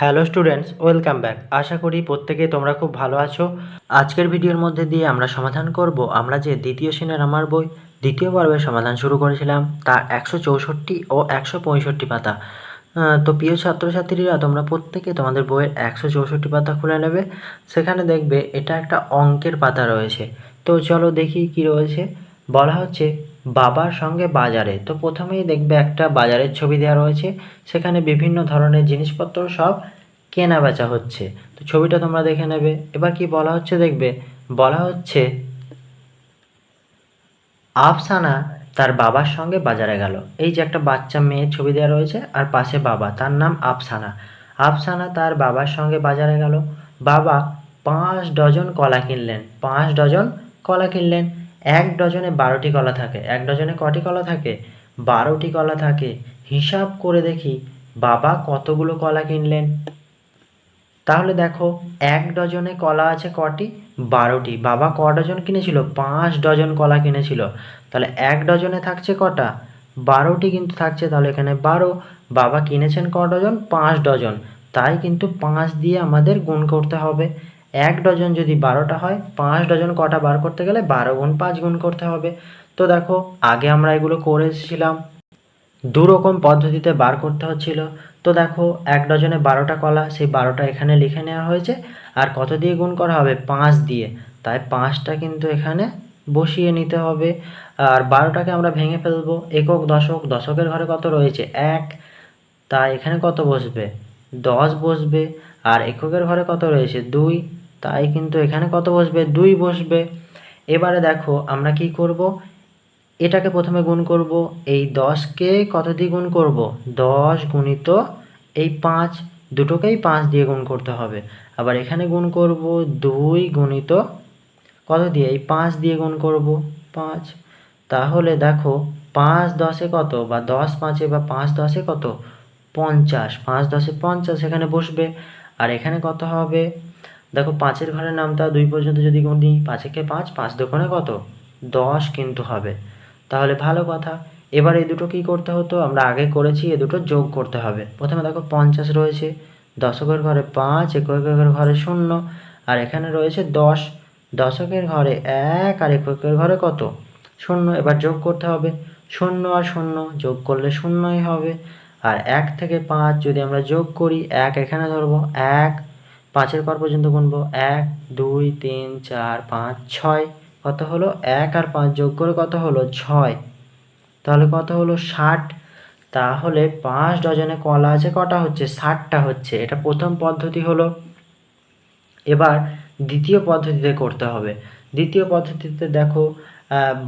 Hello students, welcome back. আশা করি প্রত্যেকে তোমরা খুব ভালো আছো। আজকের ভিডিওর মধ্যে দিয়ে আমরা সমাধান করব আমরা যে দ্বিতীয় শ্রেণির আমার বই, দ্বিতীয় পর্বের সমাধান শুরু করেছিলাম তার একশো চৌষট্টি ও একশো পঁয়ষট্টি পাতা। তো প্রিয় ছাত্রছাত্রীরা, তোমরা প্রত্যেকে তোমাদের বইয়ের একশো চৌষট্টি পাতা খুলে নেবে। সেখানে দেখবে এটা একটা অঙ্কের পাতা রয়েছে। তো চলো দেখি কি রয়েছে। বলা হচ্ছে বাবার সঙ্গে বাজারে। তো প্রথমেই দেখবে একটা বাজারের ছবি দেওয়া রয়েছে। সেখানে বিভিন্ন ধরনের জিনিসপত্র সব কেনা বেচা হচ্ছে। তো ছবিটা তোমরা দেখে নেবে। এবার কি বলা হচ্ছে দেখবে? বলা হচ্ছে, আফসানা তার বাবার সঙ্গে বাজারে গেল। এই যে একটা বাচ্চা মেয়ের ছবি দেওয়া রয়েছে, আর পাশে বাবা, তার নাম আফসানা। আফসানা তার বাবার সঙ্গে বাজারে গেল। বাবা পাঁচ ডজন কলা কিনলেন। পাঁচ ডজন কলা কিনলেন। এক ডজনে বারোটি কলা থাকে, এক ডজনে কটি কলা থাকে? বারোটি কলা থাকে। হিসাব করে দেখি, বাবা কতগুলো কলা কিনলেন? তাহলে দেখো, এক ডজনে কলা আছে কটি? বারোটি। বাবা ক ডজন কিনেছিল? পাঁচ ডজন কলা কিনেছিল। তাহলে এক ডজনে থাকছে কটা? বারোটি কিন্তু থাকছে, তাহলে এখানে বারো। বাবা কিনেছেন ক ডজন? পাঁচ ডজন। তাই কিন্তু পাঁচ দিয়ে আমাদের গুণ করতে হবে। এক ডজন যদি বারোটা হয়, পাঁচ ডজন কটা বার করতে গেলে বারো গুণ পাঁচ গুণ করতে হবে। তো দেখো, আগে আমরা এগুলো করে এসেছিলাম দু রকম পদ্ধতিতে বার করতে হচ্ছিল। তো দেখো, এক ডজনে বারোটা কলা, সেই বারোটা এখানে লিখে নেওয়া হয়েছে। আর কত দিয়ে গুণ করা হবে? পাঁচ দিয়ে। তাই পাঁচটা কিন্তু এখানে বসিয়ে নিতে হবে। আর বারোটাকে আমরা ভেঙে ফেলব। একক, দশক, দশকের ঘরে কত রয়েছে? এক। তাই এখানে কত বসবে? দশ বসবে। আর এককের ঘরে কত রয়েছে? দুই। তাই কিন্তু এখানে কত বসবে? দুই বসবে। এবারে দেখো, আমরা কি করব? এটাকে প্রথমে গুণ করব। এই দশকে কত দিয়ে গুণ করব? দশ গুণিত এই পাঁচ। দুটোকেই পাঁচ দিয়ে গুণ করতে হবে। আবার এখানে গুণ করব দুই গুণিত কত দিয়ে? এই পাঁচ দিয়ে গুণ করব পাঁচ। তাহলে দেখো, পাঁচ দশে কত? বা দশ পাঁচে বা পাঁচ দশে কত? পঞ্চাশ। পাঁচ দশে পঞ্চাশ এখানে বসবে। আর এখানে কত হবে? দেখো পাঁচের ঘরের নামটা দুই পর্যন্ত যদি গুণি পাঁচেকে পাঁচ পাঁচ দোকানে কত? দশ কিন্তু হবে। তাহলে ভালো কথা। এবার এই দুটো কী করতে হতো? আমরা আগে করেছি, এ দুটো যোগ করতে হবে। প্রথমে দেখো পঞ্চাশ রয়েছে, দশকের ঘরে পাঁচ, এককের ঘরে শূন্য, আর এখানে রয়েছে দশ। দশকের ঘরে এক, আর এককের ঘরে কত? শূন্য। এবার যোগ করতে হবে। শূন্য আর শূন্য, যোগ করলে শূন্যই হবে। আর এক থেকে পাঁচ যদি আমরা যোগ করি, এক এখানে ধরবো, এক পাঁচের পর পর্যন্ত গুনবো। এক, দুই, তিন, চার, পাঁচ, ছয়। কত হলো? এক আর পাঁচ যোগ করে কত হলো? ছয়। তাহলে কত হলো? ষাট। তাহলে পাঁচ ডজনে কলা আছে, কটা হচ্ছে? ষাটটা হচ্ছে। এটা প্রথম পদ্ধতি হলো। এবার দ্বিতীয় পদ্ধতিতে করতে হবে। দ্বিতীয় পদ্ধতিতে দেখো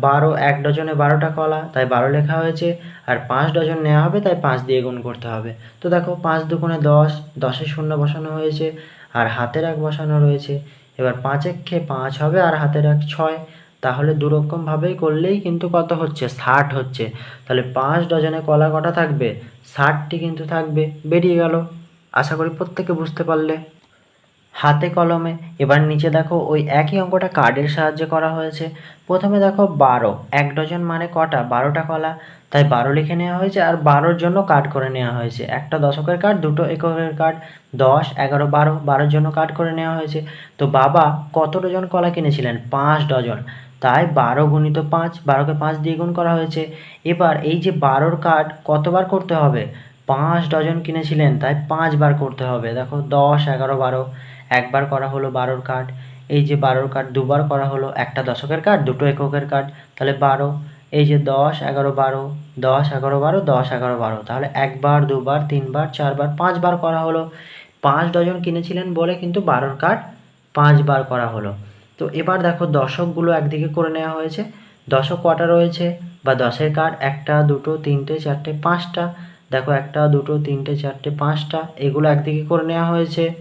বারো, এক ডজনে বারোটা কলা, তাই বারো লেখা হয়েছে। আর পাঁচ ডজন নেওয়া হবে, তাই পাঁচ দিয়ে গুণ করতে হবে। তো দেখো, পাঁচ দুগুণে দশ, দশে শূন্য বসানো হয়েছে। আর হাতের এক বসানো রয়েছে। এবার পাঁচ একে পাঁচ হবে আর হাতের এক ছয়। তাহলে দুরকমভাবেই করলেই কিন্তু কত হচ্ছে? ষাট হচ্ছে। তাহলে পাঁচ ডজনে কলা কটা থাকবে? ষাটটি কিন্তু থাকবে। বেরিয়ে গেল। আশা করি প্রত্যেকে বুঝতে পারলে। হাতে কলমে। এবার নিচে দেখো ওই একই অঙ্কটা কার্ডের সাহায্যে করা হয়েছে। প্রথমে দেখো বারো। এক ডজন মানে কটা? বারোটা কলা। তাই বারো লিখে নেওয়া হয়েছে আর বারোর জন্য কার্ড করে নেওয়া হয়েছে। একটা দশকের কার্ড দুটো এককের কার্ড দশ, এগারো, বারো, বারোর জন্য কার্ড করে নেওয়া হয়েছে। তো বাবা কত ডজন কলা কিনেছিলেন? পাঁচ ডজন। তাই বারো গুণিত পাঁচ, বারোকে পাঁচ দিয়ে গুণ করা হয়েছে। এবার এই যে বারোর কার্ড কতবার করতে হবে? পাঁচ ডজন কিনেছিলেন, তাই পাঁচবার করতে হবে। দেখো, দশ, এগারো, বারো, একবার করা হলো বারোর কার্ড এই যে বারোর কার্ড দুবার করা হলো, একটা দশকের কার্ড দুটো এককের কার্ড তাহলে বারো এই যে দশ, এগারো, বারো, দশ, এগারো, বারো, দশ, এগারো, বারো। তাহলে একবার, দুবার, তিনবার, চারবার, পাঁচবার করা হলো। পাঁচ ডজন কিনেছিলেন বলে কিন্তু বারোর কার্ড পাঁচবার করা হলো। তো এবার দেখো দশকগুলো একদিকে করে নেওয়া হয়েছে। দশক কটা রয়েছে? বা দশের কার্ড একটা, দুটো, তিনটে, চারটে, পাঁচটা। দেখো একটা, দুটো, তিনটে, চারটে, পাঁচটা। এগুলো একদিকে করে নেওয়া হয়েছে।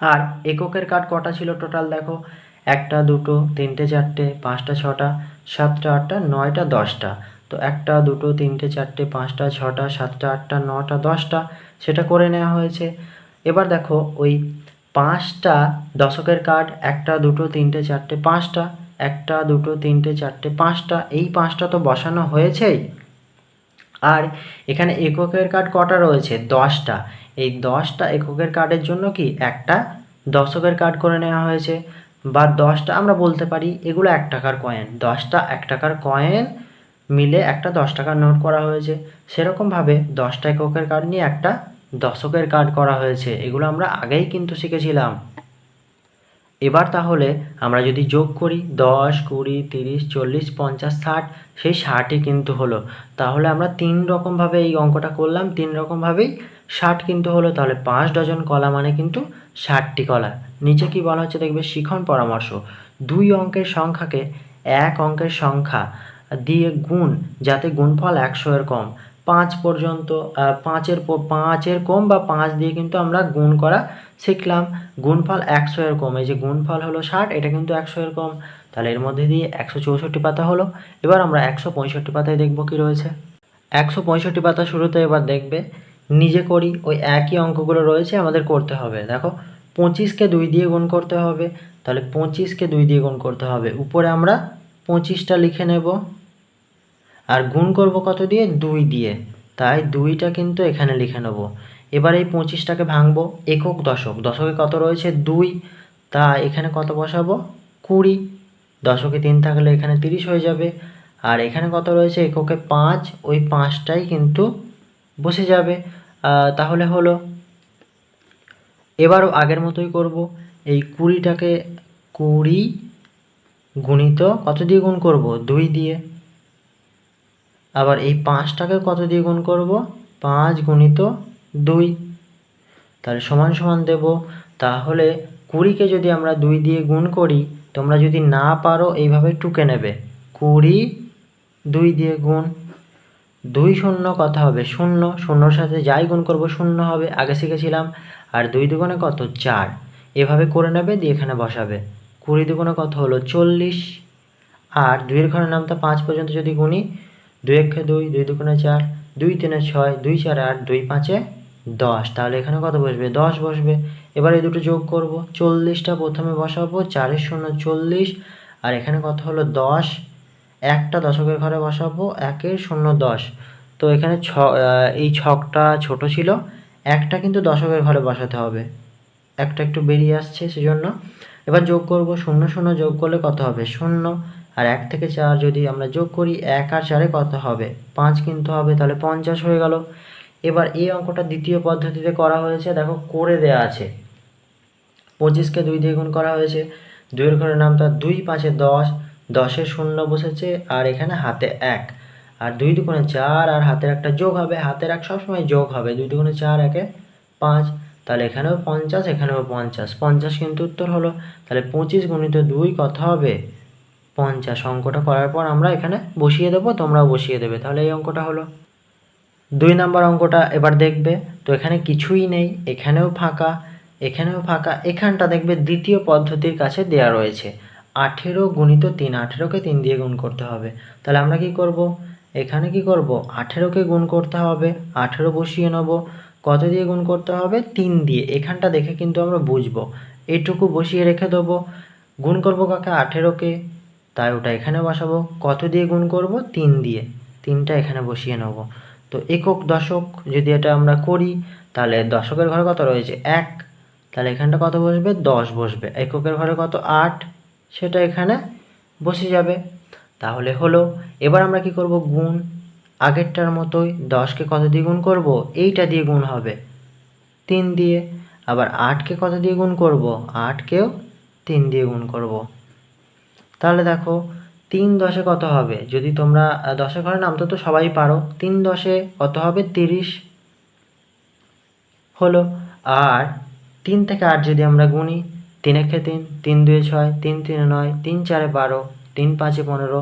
আর এককের কার্ড কটা ছিল টোটাল দেখো? একটা, দুটো, তিনটে, চারটে, পাঁচটা, ছটা। সাতটা, আটটা, নয়টা, দশটা। তো একটা, দুটো, তিনটে, চারটে, পাঁচটা, ছটা, সাতটা, আটটা, নটা, দশটা, সেটা করে নেওয়া হয়েছে। এবার দেখো ওই পাঁচটা দশকের কার্ড একটা, দুটো, তিনটে, চারটে, পাঁচটা, একটা, দুটো, তিনটে, চারটে, পাঁচটা, এই পাঁচটা তো বসানো হয়েছেই। আর এখানে এককের কার্ড কটা রয়েছে? দশটা। এই দশটা এককের কার্ডের জন্য কি একটা দশকের কার্ড করে নেওয়া হয়েছে। বা দশটা আমরা বলতে পারি, এগুলো এক টাকার কয়েন দশটা এক টাকার কয়েন মিলে একটা দশ টাকার নোট করা হয়েছে। সেরকমভাবে দশটা এককের কার্ড নিয়ে একটা দশকের কার্ড করা হয়েছে। এগুলো আমরা আগেই কিন্তু শিখেছিলাম। এবার তাহলে আমরা যদি যোগ করি দশ, কুড়ি, তিরিশ, চল্লিশ, পঞ্চাশ, ষাট, সেই ষাটই কিন্তু হলো। তাহলে আমরা তিন রকমভাবে এই অঙ্কটা করলাম, তিন রকমভাবেই ষাট কিন্তু হলো। তাহলে পাঁচ ডজন কলা মানে কিন্তু ষাটটি কলা। নিচে কি বলা হচ্ছে দেখবে? শিখন পরামর্শ। দুই অঙ্কের সংখ্যাকে এক অঙ্কের সংখ্যা দিয়ে গুণ, যাতে গুণফল একশো এর কম। পাঁচ পর্যন্ত পাঁচের পাঁচের কম বা পাঁচ দিয়ে কিন্তু আমরা গুণ করা শিখলাম, গুণফল একশো এর কম, এই যে গুণফল হলো ষাট, এটা কিন্তু একশো এর কম। তাহলে এর মধ্যে দিয়ে একশো চৌষট্টি পাতা হলো। এবার আমরা একশো পঁয়ষট্টি পাতায় দেখব কি রয়েছে। একশো পঁয়ষট্টি পাতা শুরুতে এবার দেখবে, নিজে করি, ওই একই অঙ্কগুলো রয়েছে, আমাদের করতে হবে। দেখো পঁচিশকে দুই দিয়ে গুণ করতে হবে, তাহলে পঁচিশকে দুই দিয়ে গুণ করতে হবে। উপরে আমরা পঁচিশটা লিখে নেব। আর গুণ করব কত দিয়ে? দুই দিয়ে। তাই দুইটা কিন্তু এখানে লিখে নেব। এবার এই পঁচিশটাকে ভাঙবো একক দশক। দশকে কত রয়েছে? দুই। তা এখানে কত বসাবো? কুড়ি। দশকে তিন থাকলে এখানে তিরিশ হয়ে যাবে। আর এখানে কত রয়েছে? এককে পাঁচ। ওই পাঁচটাই কিন্তু বসে যাবে। তাহলে হলো এবারও আগের মতোই করব। এই কুড়িটাকে কুড়ি গুণিত কত দিয়ে গুণ করব? দুই দিয়ে। আবার এই পাঁচটাকে কত দিয়ে গুণ করব? পাঁচ গুণিত দুই। তাহলে সমান সমান দেব। তাহলে কুড়িকে যদি আমরা দুই দিয়ে গুণ করি, তোমরা যদি না পারো, এইভাবে টুকে নেবে। কুড়ি, দুই দিয়ে গুণ। দুই শূন্য কথা হবে? শূন্য। শূন্যর সাথে যাই গুণ করব, শূন্য হবে। আগে শিখেছিলাম। আর দুই দুগুণে কত? চার। এভাবে করে নেবে, দিয়ে এখানে বসাবে। কুড়ি দুগুণে কত হলো? চল্লিশ। আর দুইয়ের ঘরের নামটা পাঁচ পর্যন্ত যদি গুণি দুই একে দুই দুই দুগুণে চার, দুই তিনে ছয়, দুই চার আট, দুই পাঁচে দশ। তাহলে এখানে কত বসবে? দশ বসবে। এবার এই দুটো যোগ করব। চল্লিশটা প্রথমে বসাবো চারের শূন্য চল্লিশ। আর এখানে কত হলো? দশ। একটা দশকের ঘরে বসাবো একের শূন্য দশ। তো এখানে ছ এই ছকটা ছোট ছিল। একটা কিন্তু দশকের ঘরে বসাতে হবে। একটা একটু বেরিয়ে আসছে সেজন্য। এবার যোগ করব, শূন্য শূন্য যোগ করলে কত হবে? শূন্য। আর এক থেকে চার যদি আমরা যোগ করি, এক আর চারে কত হবে? পাঁচ কিন্তু হবে, তাহলে পঞ্চাশ হয়ে গেল। এবার এই অঙ্কটা দ্বিতীয় পদ্ধতিতে করা হয়েছে, দেখো, করে দেয়া আছে। পঁচিশকে দুই দিয়ে গুণ করা হয়েছে। দুইয়ের ঘরের নামটা দুই, পাঁচে দশ দশের শূন্য বসেছে, আর এখানে হাতে এক। আর দুই দুগুণে চার, আর হাতের একটা যোগ হবে। হাতের এক সবসময় যোগ হবে। দুই দুগুণে চার, একে পাঁচ। তাহলে এখানেও পঞ্চাশ এখানেও পঞ্চাশ। পঞ্চাশ কিন্তু উত্তর হলো। তাহলে পঁচিশ গুণিত দুই কত হবে? পঞ্চাশ। অঙ্কটা করার পর আমরা এখানে বসিয়ে দেবো, তোমরাও বসিয়ে দেবে। তাহলে এই অঙ্কটা হলো। দুই নাম্বার অঙ্কটা এবার দেখবে। তো এখানে কিছুই নেই, এখানেও ফাঁকা এখানেও ফাঁকা, এখানটা দেখবে দ্বিতীয় পদ্ধতির কাছে দেয়া রয়েছে। আঠেরো গুণিত তিন, আঠেরোকে তিন দিয়ে গুণ করতে হবে। তাহলে আমরা কি করব? এখানে কি করব? আঠেরোকে গুণ করতে হবে, আঠেরো বসিয়ে নেব। কত দিয়ে গুণ করতে হবে? তিন দিয়ে। এখানটা দেখে কিন্তু আমরা বুঝব। এইটুকু বসিয়ে রেখে দেবো। গুণ করব কাকে? আঠেরোকে। তাই ওটা এখানে বসাবো। কত দিয়ে গুণ করব? তিন দিয়ে। তিনটা এখানে বসিয়ে নেব। তো একক দশক যদি এটা আমরা করি, তাহলে দশকের ঘরে কত রয়েছে? এক। তাহলে এখানটা কত বসবে? দশ বসবে। এককের ঘরে কত? আট। সেটা এখানে বসে যাবে। তাহলে হলো, এবার আমরা কি করব? গুণ। আগেরটার মতোই দশকে কত দিয়ে গুণ করব? এইটা দিয়ে গুণ হবে তিন দিয়ে। আবার আটকে কত দিয়ে গুণ করব? আটকেও তিন দিয়ে গুণ করব। তাহলে দেখো তিন দশে কত হবে? যদি তোমরা দশে ঘরে নামতে তো সবাই পারো। তিন দশে কত হবে? তিরিশ হলো। আর তিন থেকে আট যদি আমরা গুনি, তিন একে তিন? তিন দুয়ে ছয়, তিন তিনে নয়, তিন চারে বারো, তিন পাঁচে পনেরো,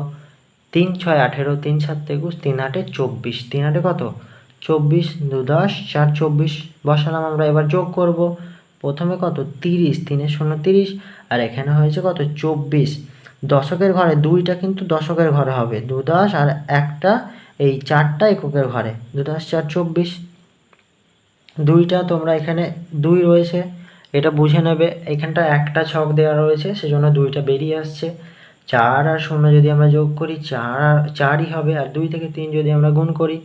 তিন ছয় আঠেরো, তিন সাত একুশ, তিন আটে চব্বিশ। তিন আটে কত? চব্বিশ, দু দশ, চার চব্বিশ বসালাম আমরা, এবার যোগ করব। প্রথমে কত? তিরিশ তিনের শূন্য তিরিশ, আর এখানে হয়েছে কত? চব্বিশ। দশকের ঘরে দুইটা কিন্তু দশকের ঘরে হবে। দু দশ আর একটা এই চারটা এককের ঘরে। দু দশ চার চব্বিশ। দুইটা তোমরা এখানে দুই রয়েছে। এটা বুঝে নেবে। এখানটা একটা ছক দেওয়া রয়েছে, সেজন্য দুইটা বেরিয়ে আসছে। চার আর শূন্য যদি আমরা যোগ করি, চার আর চারই হবে আর দুই থেকে তিন যদি আমরা গুণ করি,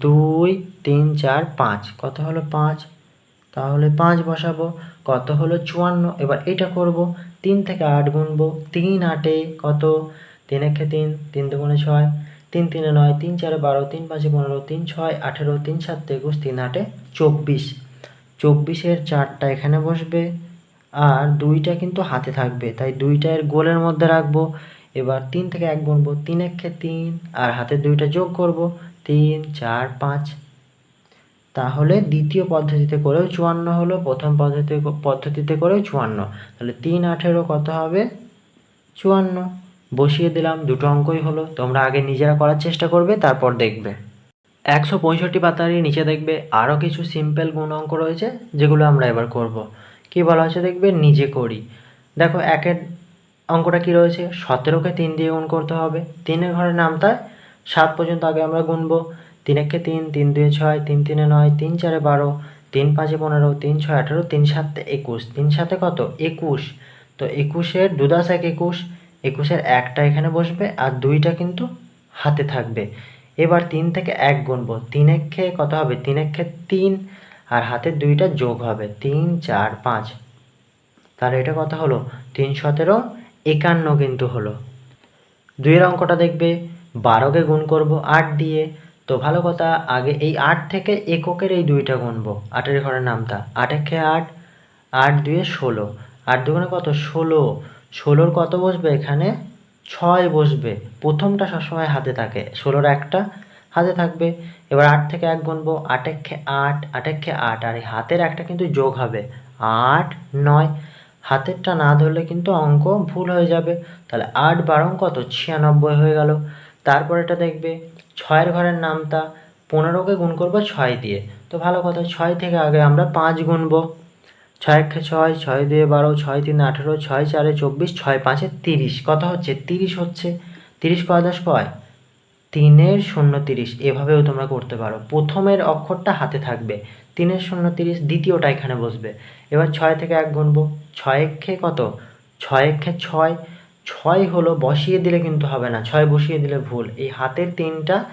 দুই, তিন, চার, পাঁচ। কত হলো পাঁচ? তাহলে পাঁচ বসাবো। কত হলো চুয়ান্ন? এবার এটা করব। তিন থেকে আট গুনবো তিন আটে কত? তিন একে তিন তিন দুগুণে ছয়। তিন তিনে নয়, তিন চারে বারো, তিন পাঁচে পনেরো, তিন ছয়, আঠেরো, তিন সাত একুশ, তিন আটে চব্বিশ। চব্বিশের চারটা এখানে বসবে, আর দুইটা কিন্তু হাতে থাকবে। তাই দুইটা এর গোলের মধ্যে রাখব। এবার তিন থেকে এক গুনবো তিন একে তিন, আর হাতে দুইটা যোগ করব, তিন, চার, পাঁচ তাহলে দ্বিতীয় পদ্ধতিতে করেও চুয়ান্ন হলো, প্রথম পদ্ধতি, পদ্ধতিতে করেও চুয়ান্ন। তাহলে তিন আঠেরো কত হবে? চুয়ান্ন। বসিয়ে দিলাম, দুটো অঙ্কই হলো। তোমরা আগে নিজেরা করার চেষ্টা করবে, তারপর দেখবে। একশো পঁয়ষট্টি পাতারই নিচে দেখবে আরও কিছু সিম্পল গুণ অঙ্ক রয়েছে, যেগুলো আমরা এবার করব। কি বলা হচ্ছে দেখবে? নিজে করি। দেখো, একের অঙ্কটা কি রয়েছে? সতেরোকে তিন দিয়ে গুণ করতে হবে। তিনের ঘরের নামটা সাত পর্যন্ত আগে আমরা গুনবো। তিন একে তিন তিন দুয়ে ছয়, তিন তিনে নয়, তিন চারে বারো, তিন পাঁচে পনেরো, তিন ছয় আঠেরো, তিন সাতে একুশ। তিন সাতে কত? একুশ। তো একুশের দুদাস এক একুশ, একুশের একটা এখানে বসবে আর দুইটা কিন্তু হাতে থাকবে। এবার তিন থেকে এক গুনবো। তিন একে কত হবে? তিন একে তিন আর হাতের দুইটা যোগ হবে। তিন, চার, পাঁচ। তাহলে এটা কত হলো? তিন সতেরো, একান্ন কিন্তু হলো। দুইয়ের অঙ্কটা দেখবে। বারোকে গুণ করব আট দিয়ে। তো ভালো কথা, আগে এই আট থেকে এককের এই দুইটা গুনবো। আটের ঘরের নামটা। আট একে আট আট দুয়ে ষোলো। আট দুগুণে কত? ষোলো। ষোলোর কত বসবে এখানে? ছয় বসবে। প্রথমটা সবসময় হাতে থাকে। ষোলোর একটা হাতে থাকবে। এবার আট থেকে এক গুনবো। আট একে আট আট একে আট। আর এই হাতের একটা কিন্তু যোগ হবে। আট, নয়। হাতেরটা না ধরলে কিন্তু অঙ্ক ভুল হয়ে যাবে। তাহলে আট বারং কত? ছিয়ানব্বই হয়ে গেল। তারপর এটা দেখবে। ছয়ের ঘরের নামটা পনেরোকে গুণ করব ছয় দিয়ে। তো ভালো কথা, ছয় থেকে আগে আমরা পাঁচ গুনবো ছয় একে ছয় ছয় দুয়ে বারো, ছয় তিন আঠেরো, ছয় চারে চব্বিশ, ছয় পাঁচে তিরিশ। কত হচ্ছে, তিরিশ হচ্ছে। তিরিশ কয় দশ কয় তিনের শূন্য তিরিশ, এভাবেও তোমরা করতে পারো। প্রথমের অক্ষরটা হাতে থাকবে। তিনের শূন্য তিরিশ, দ্বিতীয়টা এখানে বসবে। এবার ছয় থেকে এক গুনবো ছয় কত? ছয় ছয় ছয় হলো বসিয়ে দিলে কিন্তু হবে না, ছয় বসিয়ে দিলে ভুল। এই হাতের তিনটা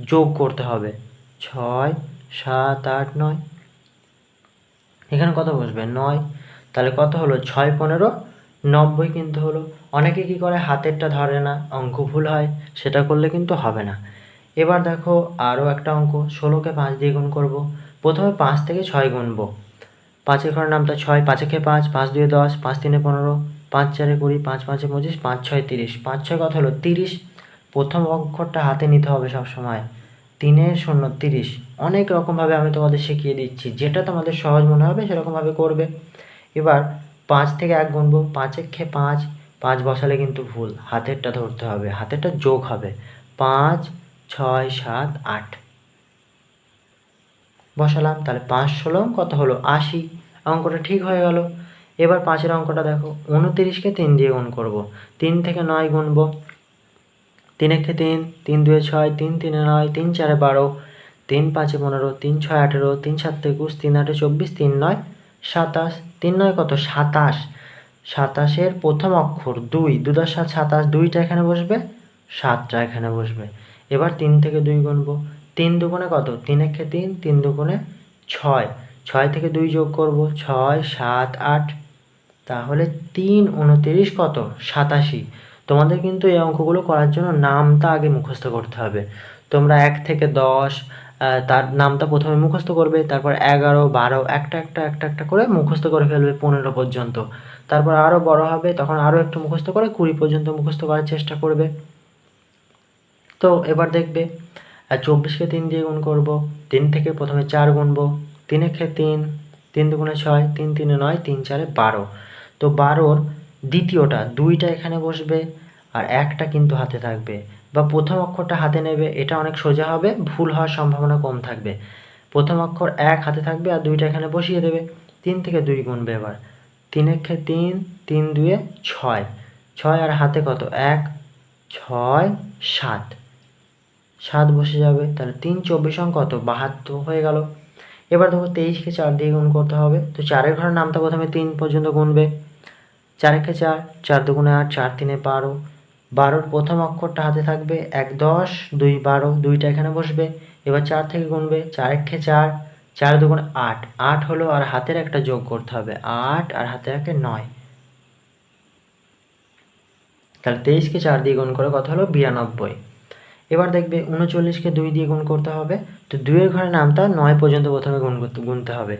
যোগ করতে হবে। ছয়, সাত, আট, নয়। এখানে কত বসবে? নয়। তাহলে কত হলো? ছয়, পনেরো। নব্বই কিন্তু হলো। অনেকে কি করে? হাতেরটা ধরে না, অঙ্ক ভুল হয়, সেটা করলে কিন্তু হবে না। এবার দেখো আরও একটা অঙ্ক, ষোলোকে পাঁচ দিয়ে গুণ করব। প্রথমে পাঁচ থেকে ছয় গুনবো পাঁচের ঘরের নামটা ছয়, পাঁচেকে পাঁচ পাঁচ দুয়ে দশ, পাঁচ তিনে পনেরো। পাঁচ চারে কুড়ি, পাঁচ পাঁচে পঁচিশ, পাঁচ ছয় তিরিশ। পাঁচ ছয় কথা হলো? তিরিশ। প্রথম অক্ষরটা হাতে নিতে হবে সব সময় তিনের শূন্য, তিরিশ। অনেক রকমভাবে আমি তোমাদের শিখিয়ে দিচ্ছি। যেটা তোমাদের সহজ মনে হবে সেরকমভাবে করবে। এবার পাঁচ থেকে এক গুনবো পাঁচে খে পাঁচ। পাঁচ বসালে কিন্তু ভুল। হাতেরটা ধরতে হবে। হাতেরটা যোগ হবে। পাঁচ, ছয়, সাত, আট। বসালাম। তাহলে পাঁচ ষোলো, কত হলো? আশি। অঙ্কটা ঠিক হয়ে গেল। এবার পাঁচের অঙ্কটা দেখো। উনতিরিশকে তিন দিয়ে গুণ করব। তিন থেকে নয় গুনবো তিন একে তিন তিন দুয়ে ছয়, তিন তিনে নয়, তিন চারে বারো, তিন পাঁচে পনেরো, তিন ছয় আঠেরো, তিন সাত একুশ, তিন আটে চব্বিশ, তিন নয় সাতাশ। তিন নয় কত? সাতাশ। সাতাশের প্রথম অক্ষর দুই। দু দশ সাত, সাতাশ দুইটা এখানে বসবে, সাতটা এখানে বসবে। এবার তিন থেকে দুই গুনবো তিন দুগুণে কত? তিন একে তিন তিন দুগুণে ছয়। ছয় থেকে দুই যোগ করব, ছয়, সাত, আট তাহলে তিন উনতিরিশ কত? সাতাশি। তোমাদের কিন্তু এই অঙ্কগুলো করার জন্য নামটা আগে মুখস্থ করতে হবে। তোমরা এক থেকে দশ তার নামটা প্রথমে মুখস্থ করবে, তারপর এগারো, বারো, একটা একটা একটা একটা করে মুখস্থ করে ফেলবে পনেরো পর্যন্ত। তারপর আরও বড় হবে, তখন আরও একটু মুখস্থ করে কুড়ি পর্যন্ত মুখস্থ করার চেষ্টা করবে। তো এবার দেখবে চব্বিশকে তিন দিয়ে গুণ করব, তিন থেকে প্রথমে চার গুনবো তিনে একে তিন তিন দুগুণে ছয়, তিন তিনে নয়, তিন চারে বারো। তো বারোর দ্বিতীয়টা, দুইটা এখানে বসবে আর একটা কিন্তু হাতে থাকবে। বা প্রথম অক্ষরটা হাতে নেবে, এটা অনেক সোজা হবে, ভুল হওয়ার সম্ভাবনা কম থাকবে। প্রথম অক্ষর এক হাতে থাকবে আর দুইটা এখানে বসিয়ে দেবে। তিন থেকে দুই গুনবে এবার। তিন একে তিন তিন দুয়ে ছয়। ছয় আর হাতে কত? এক, ছয়, সাত। সাত বসে যাবে, তাহলে তিন চব্বিশ অঙ্ক কত? বাহাত্তর হয়ে গেল। এবার দেখো তেইশকে চার দিয়ে গুণ করতে হবে। তো চারের ঘরের নামটা প্রথমে তিন পর্যন্ত গুনবে। চারেকে চার চার দুগুণে আট, চার তিনে বারো। বারোর প্রথম অক্ষরটা হাতে থাকবে এক দশ, দুই বারো, দুইটা এখানে বসবে। এবার চার থেকে গুনবে চার একে চার চার দুগুণ আট। আট হলো আর হাতের একটা যোগ করতে হবে। আট আর হাতের একটা নয়। তাহলে তেইশকে চার দিয়ে গুণ করে কথা হলো? বিরানব্বই। এবার দেখবে উনচল্লিশকে দুই দিয়ে গুণ করতে হবে। তো দুইয়ের ঘরে নামটা নয় পর্যন্ত প্রথমে গুণ করতে গুনতে হবে।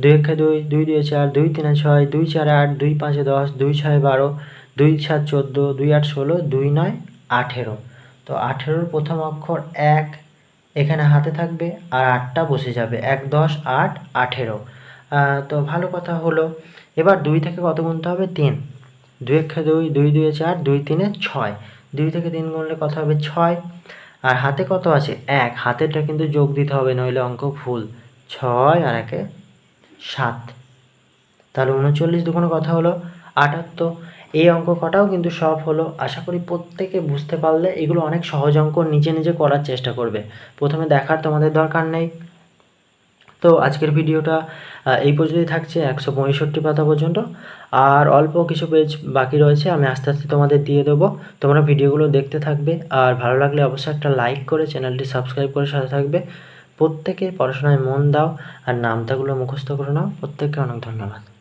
দুই একে দুই দুই দুই চার, দুই তিনে ছয়, দুই চার আট, দুই পাঁচে দশ, দুই ছয় বারো, দুই সাত চোদ্দ, দুই আট ষোলো, দুই নয় আঠেরো। তো আঠেরোর প্রথম অক্ষর এক এখানে হাতে থাকবে আর আটটা বসে যাবে। এক, দশ, আট, আঠেরো। তো ভালো কথা হলো। এবার দুই থেকে কত গুনতে হবে? তিন। দুই একে দুই দুই দুই চার, দুই তিনে ছয়। দুই থেকে তিন গুনলে কত হবে? ছয়। আর হাতে কত আছে? এক। হাতেরটা কিন্তু যোগ দিতে হবে, নইলে অঙ্ক ভুল। ছয় আর একে সাত। তাহলে উনচল্লিশ দুগুণে কথা হলো আটাত্তর। এই অঙ্ক কটাও কিন্তু সব হলো। আশা করি প্রত্যেকে বুঝতে পারলে এগুলো অনেক সহজ অঙ্ক, নিজে নিজে করার চেষ্টা করবে। প্রথমে দেখার তোমাদের দরকার নেই। তো আজকের ভিডিওটা এই পর্যন্তই থাকছে, একশো পঁয়ষট্টি পাতা পর্যন্ত। আর অল্প কিছু পেজ বাকি রয়েছে, আমি আস্তে আস্তে তোমাদের দিয়ে দেবো। তোমরা ভিডিওগুলো দেখতে থাকবে। আর ভালো লাগলে অবশ্যই একটা লাইক করে চ্যানেলটি সাবস্ক্রাইব করে সাথে থাকবে। প্রত্যেকে পড়াশোনায় মন দাও আর নামতাগুলো মুখস্থ করে নাও। প্রত্যেককে অনেক ধন্যবাদ।